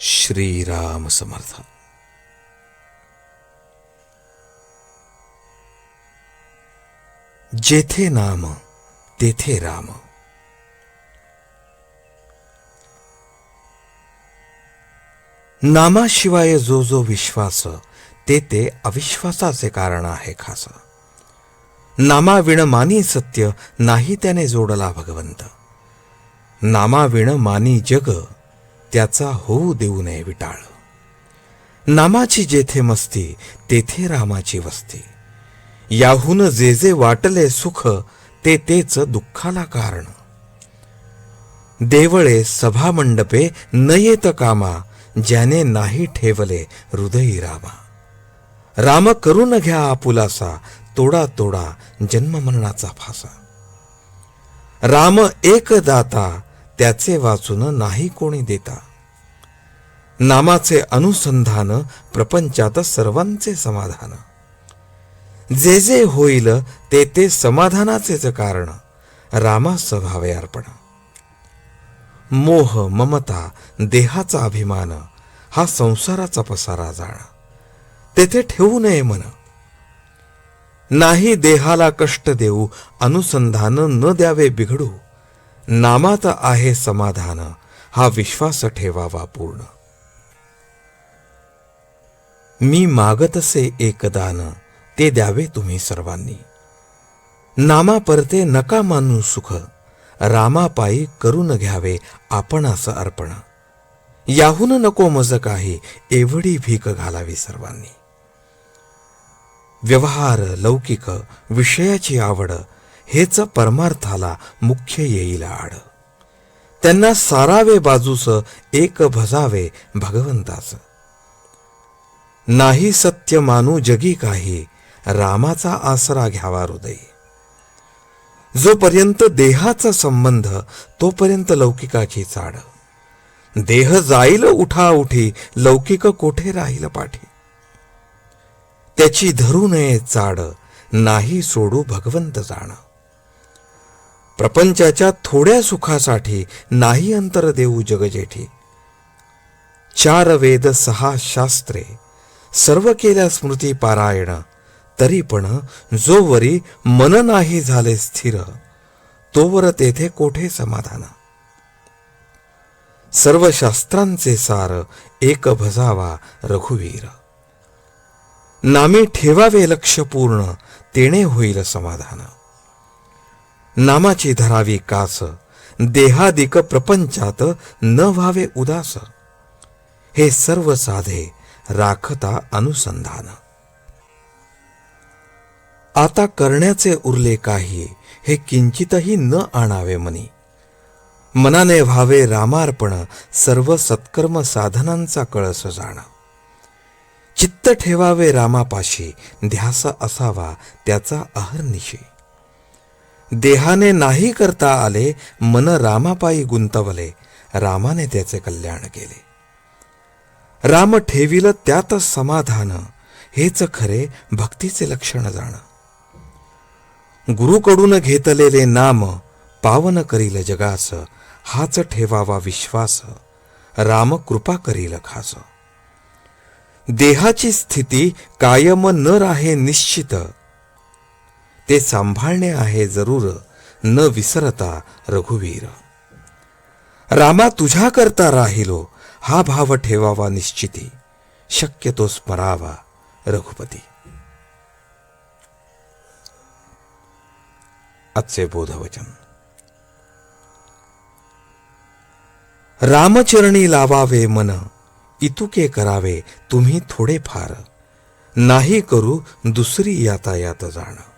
श्रीराम समर्थ. जेथे नाम तेथे राम. नामाशिवाय जो जो विश्वास ते ते अविश्वासाचे कारण आहे खास. नामाविण मानी सत्य नाही त्याने जोडला भगवंत. नामाविण मानी जग त्याचा होऊ देऊ नये विटाळ. नामाची जेथे मस्ती तेथे रामाची वस्ती. याहून जे जे वाटले सुख ते तेच दुःखाला कारण. देवळे सभामंडपे न येत कामा ज्याने नाही ठेवले हृदयी रामा. राम करून घ्या आपुलासा तोडा तोडा जन्म मरणाचा फासा. राम एक दाता त्याचे वाचून नाही कोणी देता. नामाचे अनुसंधान प्रपंचात सर्वांचे समाधान. जे जे होईल ते ते समाधानाचेच कारण. रामा भावे अर्पण. मोह ममता देहाचा अभिमान हा संसाराचा पसारा जाण. तेथे ठेवू नये मन. नाही देहाला कष्ट देऊ अनुसंधान न द्यावे बिघडू. नामात आहे समाधान हा विश्वास ठेवावा पूर्ण. मी मागतसे एक दान ते द्यावे तुम्ही सर्वांनी. नामा परते नका मानू सुख रामापायी करून घ्यावे आपण असं अर्पण. याहून नको मज काही एवढी भीक घालावी सर्वांनी. व्यवहार लौकिक विषयाची आवड हेच परमार्थाला मुख्य येईल आड त्यांना सारावे बाजूस एक भजावे भगवंताच नाही सत्य मानू जगी काही रामाचा आसरा घ्यावा हृदय. जोपर्यंत देहाचा संबंध तोपर्यंत लौकिकाची चाड. देह जाईल उठा उठी लौकिक कोठे राहील पाठी. त्याची धरू नये चाड नाही सोडू भगवंत जाण. प्रपंचाच्या थोड्या सुखासाठी नाही अंतर देऊ जगजेठी. चार वेद सहा शास्त्रे सर्व केल्या स्मृती पारायण तरी पण जोवरी मन नाही झाले स्थिर तोवर तेथे कोठे समाधान? सर्व शास्त्रांचे सार एक भजावा रघुवीर. नामी ठेवावे लक्ष पूर्ण तेणे होईल समाधान. नामाची धरावी कास देहादिक प्रपंचात न व्हावे उदास. हे सर्व साधे राखता अनुसंधान. आता करण्याचे उरले काही हे किंचितही न आणावे मनी. मनाने व्हावे रामार्पण सर्व सत्कर्म साधनांचा कळस जाण. चित्त ठेवावे रामापाशी ध्यास असावा त्याचा अहर्निशी. देहाने नाही करता आले मन रामापायी गुंतवले. रामाने त्याचे कल्याण केले. राम ठेविलं त्यात समाधान. हेच खरे भक्तीचे लक्षण जाण. गुरुकडून घेतलेले नाम पावन करील जगास हाच ठेवावा विश्वास. राम कृपा करील खास. देहाची स्थिती कायम न राहे निश्चित. ते सांभाळणे आहे जरूर. न विसरता रघुवीर. रामा तुझ्या करता राहिलो हा भाव ठेवावा निश्चिती. शक्यतो स्मरावा रघुपती. आजचे बोधवचन. रामचरणी लावावे मन इतुके करावे तुम्ही थोडेफार. नाही करू दुसरी यातायात जाणं.